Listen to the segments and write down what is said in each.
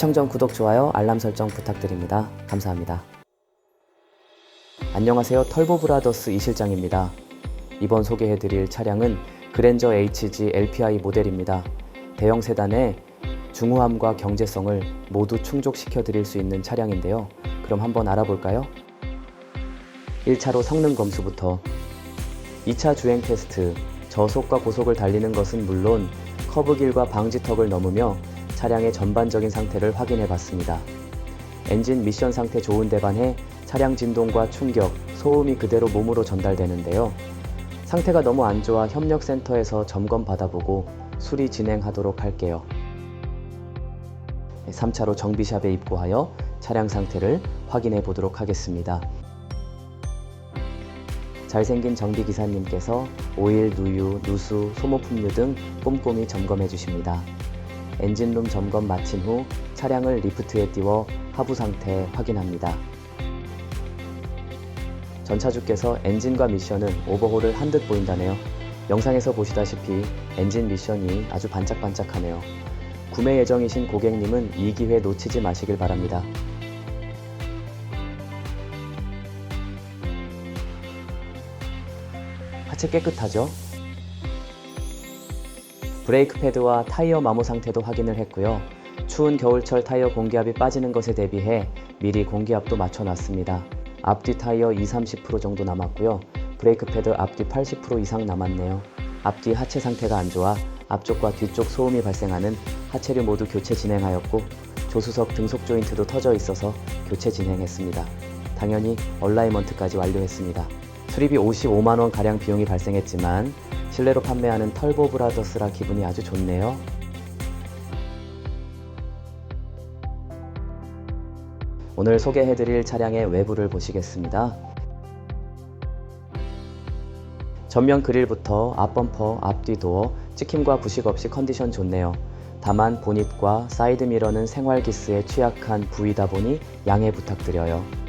시청 전 구독, 좋아요, 알람 설정 부탁드립니다. 감사합니다. 안녕하세요. 털보 브라더스 이 실장입니다. 이번 소개해드릴 차량은 그랜저 HG LPI 모델입니다. 대형 세단의 중후함과 경제성을 모두 충족시켜 드릴 수 있는 차량인데요. 그럼 한번 알아볼까요? 1차로 성능 검수부터 2차 주행 테스트, 저속과 고속을 달리는 것은 물론 커브길과 방지턱을 넘으며 차량의 전반적인 상태를 확인해 봤습니다. 엔진 미션 상태 좋은 데 반해 차량 진동과 충격, 소음이 그대로 몸으로 전달되는데요. 상태가 너무 안 좋아 협력센터에서 점검 받아보고 수리 진행하도록 할게요. 3차로 정비샵에 입고하여 차량 상태를 확인해 보도록 하겠습니다. 잘생긴 정비기사님께서 오일, 누유, 누수, 소모품류 등 꼼꼼히 점검해 주십니다. 엔진룸 점검 마친 후 차량을 리프트에 띄워 하부 상태 확인합니다. 전차주께서 엔진과 미션은 오버홀을 한 듯 보인다네요. 영상에서 보시다시피 엔진 미션이 아주 반짝반짝하네요. 구매 예정이신 고객님은 이 기회 놓치지 마시길 바랍니다. 하체 깨끗하죠? 브레이크 패드와 타이어 마모 상태도 확인을 했고요. 추운 겨울철 타이어 공기압이 빠지는 것에 대비해 미리 공기압도 맞춰놨습니다. 앞뒤 타이어 20, 30% 정도 남았고요. 브레이크 패드 앞뒤 80% 이상 남았네요. 앞뒤 하체 상태가 안 좋아 앞쪽과 뒤쪽 소음이 발생하는 하체를 모두 교체 진행하였고 조수석 등속 조인트도 터져 있어서 교체 진행했습니다. 당연히 얼라이먼트까지 완료했습니다. 수리비 55만원 가량 비용이 발생했지만 실내로 판매하는 털보 브라더스라 기분이 아주 좋네요. 오늘 소개해드릴 차량의 외부를 보시겠습니다. 전면 그릴부터 앞범퍼, 앞뒤 도어, 찍힘과 부식 없이 컨디션 좋네요. 다만 보닛과 사이드 미러는 생활 기스에 취약한 부위다 보니 양해 부탁드려요.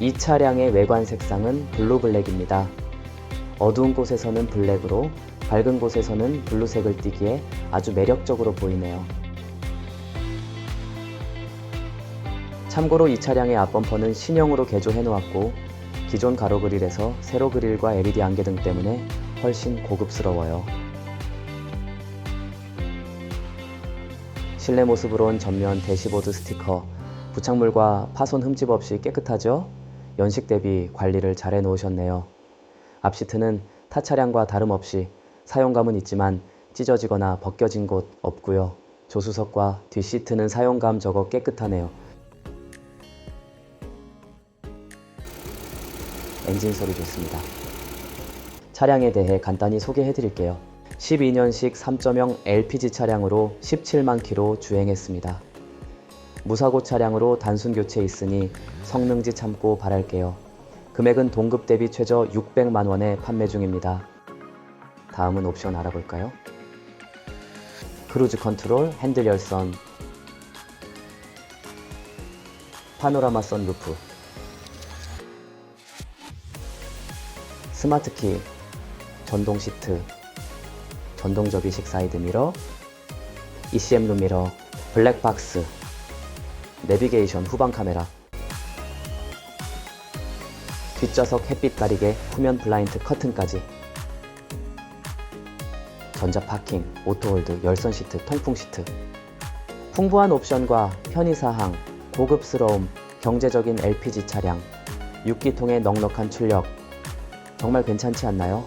이 차량의 외관 색상은 블루 블랙입니다. 어두운 곳에서는 블랙으로 밝은 곳에서는 블루색을 띠기에 아주 매력적으로 보이네요. 참고로 이 차량의 앞범퍼는 신형으로 개조해 놓았고 기존 가로 그릴에서 세로 그릴과 LED 안개등 때문에 훨씬 고급스러워요. 실내 모습으론 전면 대시보드 스티커, 부착물과 파손 흠집 없이 깨끗하죠? 연식 대비 관리를 잘 해놓으셨네요. 앞시트는 타 차량과 다름없이 사용감은 있지만 찢어지거나 벗겨진 곳 없고요. 조수석과 뒷시트는 사용감 적어 깨끗하네요. 엔진 소리 좋습니다. 차량에 대해 간단히 소개해 드릴게요. 12년식 3.0 LPG 차량으로 17만 킬로 주행했습니다. 무사고 차량으로 단순 교체 있으니 성능지 참고 바랄게요. 금액은 동급 대비 최저 600만 원에 판매 중입니다. 다음은 옵션 알아볼까요? 크루즈 컨트롤, 핸들 열선, 파노라마 선루프, 스마트 키, 전동 시트, 전동 접이식 사이드 미러, ECM 룸 미러, 블랙박스, 내비게이션 후방 카메라, 뒷좌석 햇빛 가리개, 후면 블라인드 커튼까지, 전자 파킹, 오토홀드, 열선 시트, 통풍 시트, 풍부한 옵션과 편의사항, 고급스러움, 경제적인 LPG 차량, 6기통의 넉넉한 출력, 정말 괜찮지 않나요?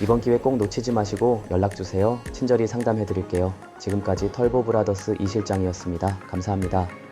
이번 기회 꼭 놓치지 마시고 연락주세요. 친절히 상담해 드릴게요. 지금까지 털보 브라더스 이 실장이었습니다. 감사합니다.